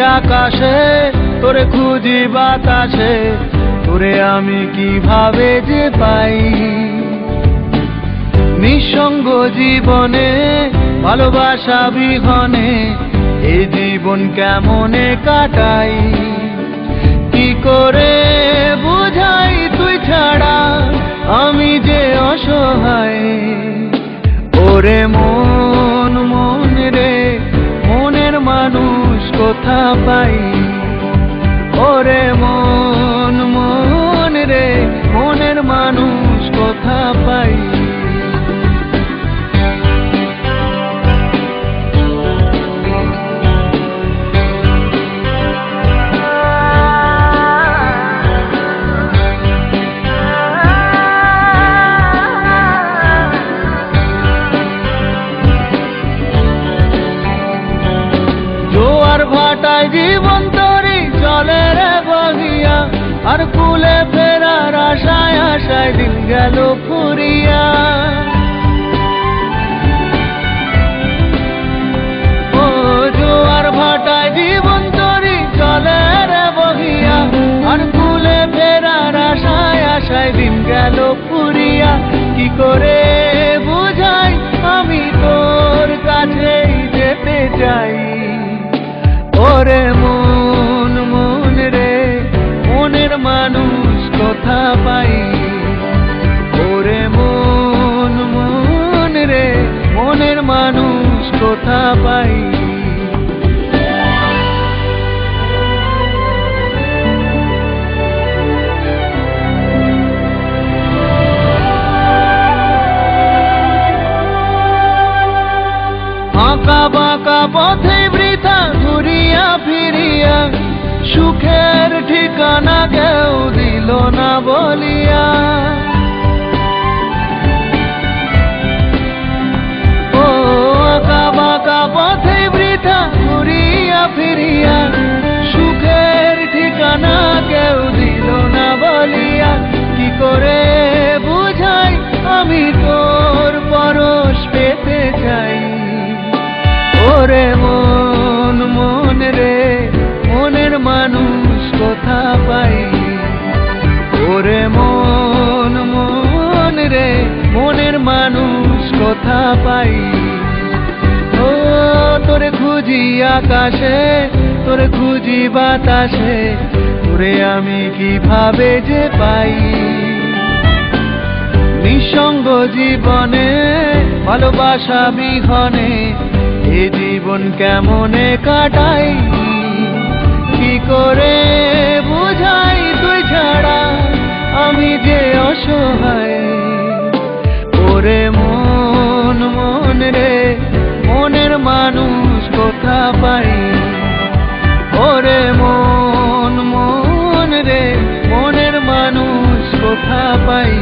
আকাশে, তোরে খুঁজি বাতাসে। তোরে আমি কীভাবে যে পাই? নিঃসঙ্গ জীবনে, ভালোবাসা বিহনে এই জীবন কেমনে কাটাই? কি করে কোথা আর কুলে ফেরার আশায় আশায় দিন গেল ফুরিয়া। কোথা পাই। আঁকা বাঁকা পথে বৃথা ঘুরিয়া ফিরিয়া সুখের ঠিকানা কেউ দিল না বলিয়া মনের মানুষ কথা পাই। ও, তোরে খুঁজি আকাশে, তোরে খুঁজি বাতাসে, তোরে আমি কীভাবে যে পাই? নিঃসঙ্গ জীবনে, ভালোবাসা বিহনে এ জীবন কেমনে কাটাই? কি করে পাই। ওরে মন মন রে মনের মানুষ কোথা পাই?